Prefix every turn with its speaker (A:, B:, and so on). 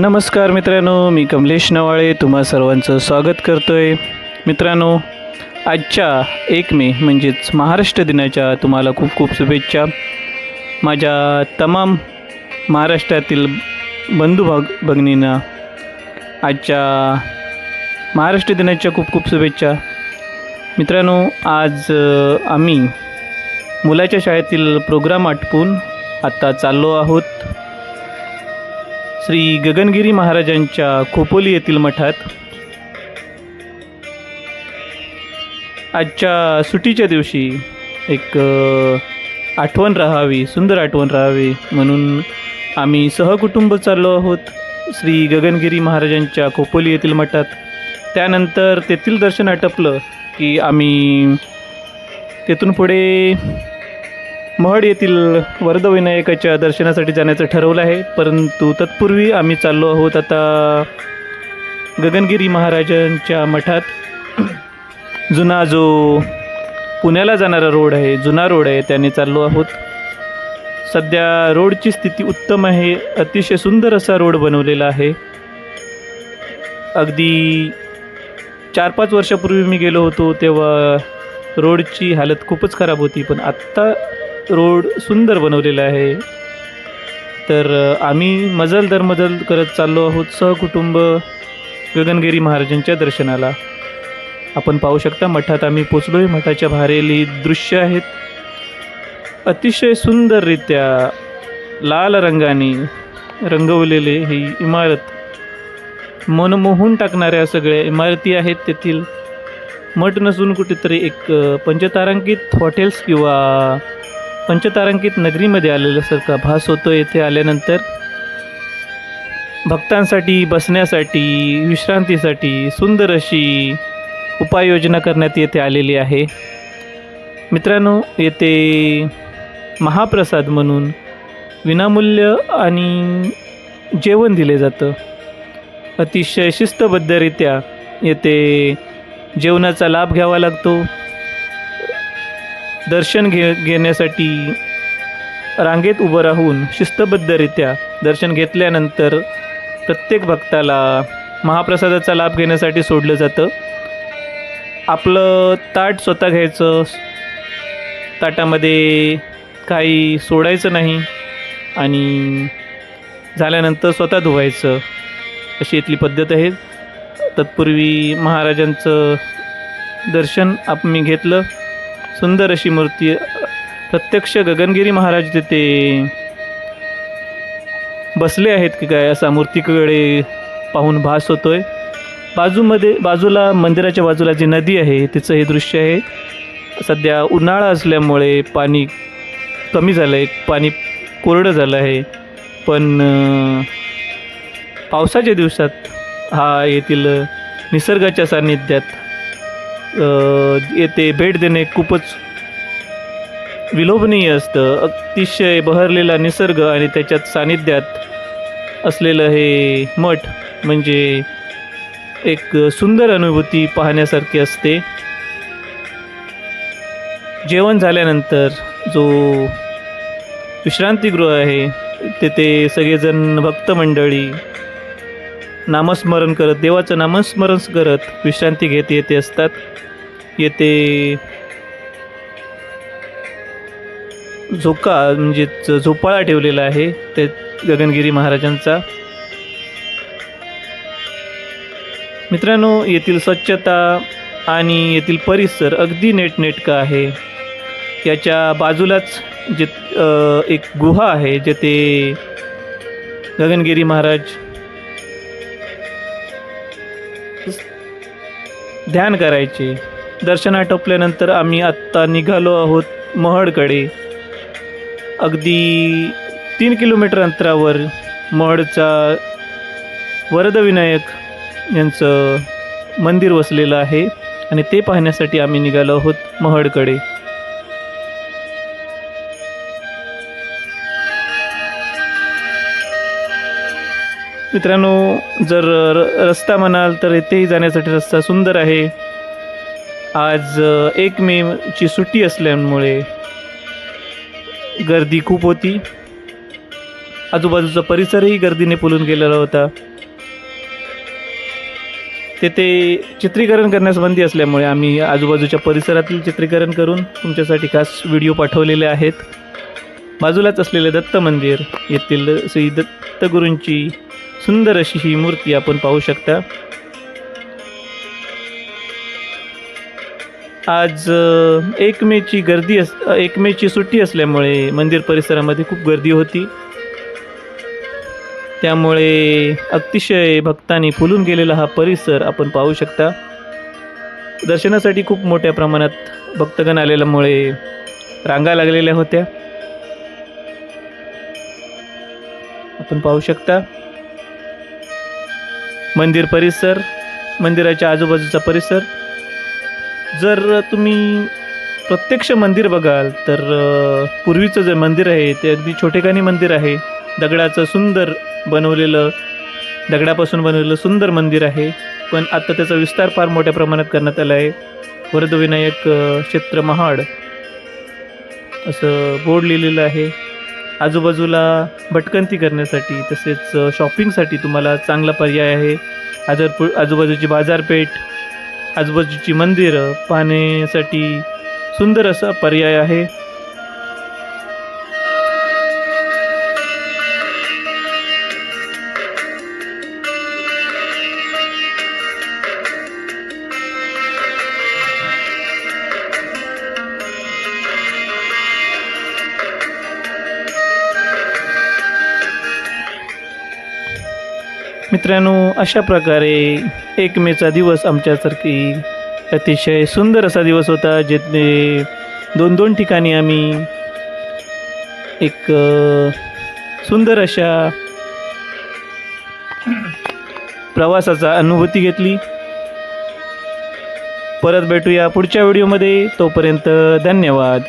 A: नमस्कार मित्रांनो मी कमलेश नवाळे तुम्हा सर्वांचं स्वागत करतो आहे मित्रांनो आजच्या एक मे म्हणजेच महाराष्ट्र दिनाच्या तुम्हाला खूप खूप शुभेच्छा. माझ्या तमाम महाराष्ट्रातील बंधू भग भगिनींना आजच्या महाराष्ट्र दिनाच्या खूप खूप शुभेच्छा. मित्रांनो आज आम्ही मुलाच्या शाळेतील प्रोग्राम आटपून आत्ता चाललो आहोत. श्री गगनगिरी महाराजांच्या खोपोली येथील मठात आजच्या सुट्टीच्या दिवशी एक आठवण राहावी सुंदर आठवण राहावी म्हणून आम्ही सहकुटुंब चाललो आहोत श्री गगनगिरी महाराजांच्या खोपोली येथील मठात. त्यानंतर तेथील दर्शन आटपलं की आम्ही तेथून पुढे महड येथील वरदविनायकाच्या दर्शनासाठी जाण्याचं ठरवलं आहे. परंतु तत्पूर्वी आम्ही चाललो आहोत आता गगनगिरी महाराजांच्या मठात. जुना जो पुण्याला जाणारा रोड आहे जुना रोड आहे त्याने चाललो आहोत. सध्या रोडची स्थिती उत्तम आहे अतिशय सुंदर असा रोड बनवलेला आहे. अगदी चार पाच वर्षापूर्वी मी गेलो होतो तेव्हा रोडची हालत खूपच खराब होती पण आत्ता रोड सुंदर बनवलेला आहे. तर आम्ही मजल दर मजल करत चाललो आहोत सहकुटुंब गगनगिरी महाराजांच्या दर्शनाला. आपण पाहू शकता मठात आम्ही पोचलो आहे मठाच्या भारेली दृश्य आहेत. अतिशय सुंदररित्या लाल रंगाने रंगवलेले ही इमारत. मनमोहून टाकणाऱ्या सगळ्या इमारती आहेत तेथील. मठ नसून कुठेतरी एक पंचतारांकित हॉटेल्स किंवा पंचतारांकित नगरीमध्ये आलेल्यासारखा भास होतो येथे आल्यानंतर भक्तांसाठी बसण्यासाठी विश्रांतीसाठी सुंदर अशी उपाययोजना करण्यात येथे आलेली आहे. मित्रांनो येथे महाप्रसाद म्हणून विनामूल्य आणि जेवण दिले जातं. अतिशय शिस्तबद्धरित्या येथे जेवणाचा लाभ घ्यावा लागतो. दर्शन घे घेण्यासाठी रांगेत उभं राहून शिस्तबद्धरित्या दर्शन घेतल्यानंतर प्रत्येक भक्ताला महाप्रसादाचा लाभ घेण्यासाठी सोडलं जातं. आपलं ताट स्वतः घ्यायचं ताटामध्ये काही सोडायचं नाही आणि झाल्यानंतर स्वतः धुवायचं अशी इथली पद्धत आहे. तत्पूर्वी महाराजांचं दर्शन आप मी घेतलं. सुंदर अशी मूर्ती प्रत्यक्ष गगनगिरी महाराज तिथे बसले आहेत की काय असा मूर्तीकडे पाहून भास होतोय. बाजूमध्ये बाजूला मंदिराच्या बाजूला जी नदी आहे तिचं हे दृश्य आहे. सध्या उन्हाळा असल्यामुळे पाणी कमी झालं आहे पाणी कोरडं झालं आहे. पण पावसाच्या दिवसात हा येथील निसर्गाच्या सान्निध्यात येथे भेट देणे खूपच विलोभनीय असतं. अतिशय बहरलेला निसर्ग आणि त्याच्यात सानिध्यात असलेलं हे मठ म्हणजे एक सुंदर अनुभूती पाहण्यासारखी असते. जेवण झाल्यानंतर जो विश्रांतीगृह आहे तेथे सगळेजण भक्त मंडळी नामस्मरण करत देवाचं नामस्मरण करत विश्रांती घेत येते असतात. येथे झोका म्हणजेच झोपाळा ठेवलेला आहे ते गगनगिरी महाराजांचा. मित्रांनो येथील स्वच्छता आणि येथील परिसर अगदी नेटनेटका आहे. याच्या बाजूलाच जे एक गुहा आहे जेथे गगनगिरी महाराज ध्यान करायचे. दर्शन आटोपल्यानंतर आम्ही आत्ता निघालो आहोत महडकडे. अगदी तीन किलोमीटर अंतरावर महडचा वरदविनायक यांचं मंदिर वसलेलं आहे आणि ते पाहण्यासाठी आम्ही निघालो आहोत महडकडे. मित्रांनो जर र- रस्ता म्हणाल तर इथेही जाण्यासाठी रस्ता सुंदर आहे. आज एक मेची सुट्टी असल्यामुळे गर्दी खूप होती. आजूबाजूचा परिसरही गर्दीने फुलून गेलेला होता. तेथे चित्रीकरण करण्यास बंदी असल्यामुळे आम्ही आजूबाजूच्या परिसरातील चित्रीकरण करून तुमच्यासाठी खास व्हिडिओ पाठवलेले आहेत. बाजूलाच असलेले दत्त मंदिर येथील श्री दत्तगुरूंची सुंदर अशी ही मूर्ती आपण पाहू शकता. आज एक मेची गर्दी अस एक मेची सुट्टी असल्यामुळे मंदिर परिसरामध्ये खूप गर्दी होती. त्यामुळे अतिशय भक्तांनी फुलून गेलेला हा परिसर आपण पाहू शकता. दर्शनासाठी खूप मोठ्या प्रमाणात भक्तगण आलेल्यामुळे रांगा लागलेल्या होत्या. आपण पाहू शकता. मंदिर परिसर मंदिराच्या आजूबाजूचा परिसर. जर तुम्ही प्रत्यक्ष मंदिर बघाल तर पूर्वीचं जे मंदिर आहे ते अगदी छोटेखानी मंदिर आहे. दगडाचं सुंदर बनवलेलं दगडापासून बनवलेलं सुंदर मंदिर आहे. पण आता त्याचा विस्तार फार मोठ्या प्रमाणात करण्यात आला आहे. वरदविनायक क्षेत्र महाड असं बोर्ड लिहिलेलं आहे. आजूबाजूला भटकंती करण्यासाठी तसेच शॉपिंगसाठी तुम्हाला चांगला पर्याय आहे. आजर आजूबाजूची बाजारपेठ आजूबाजूची मंदिरं पाहण्यासाठी सुंदर असा पर्याय आहे. मित्रांनो अशा प्रकारे एक मेचा दिवस आमच्यासारखी अतिशय सुंदर असा दिवस होता जिथे दोन दोन ठिकाणी आम्ही एक सुंदर अशा प्रवासाचा अनुभूती घेतली. परत भेटूया पुढच्या व्हिडिओमध्ये. तोपर्यंत धन्यवाद.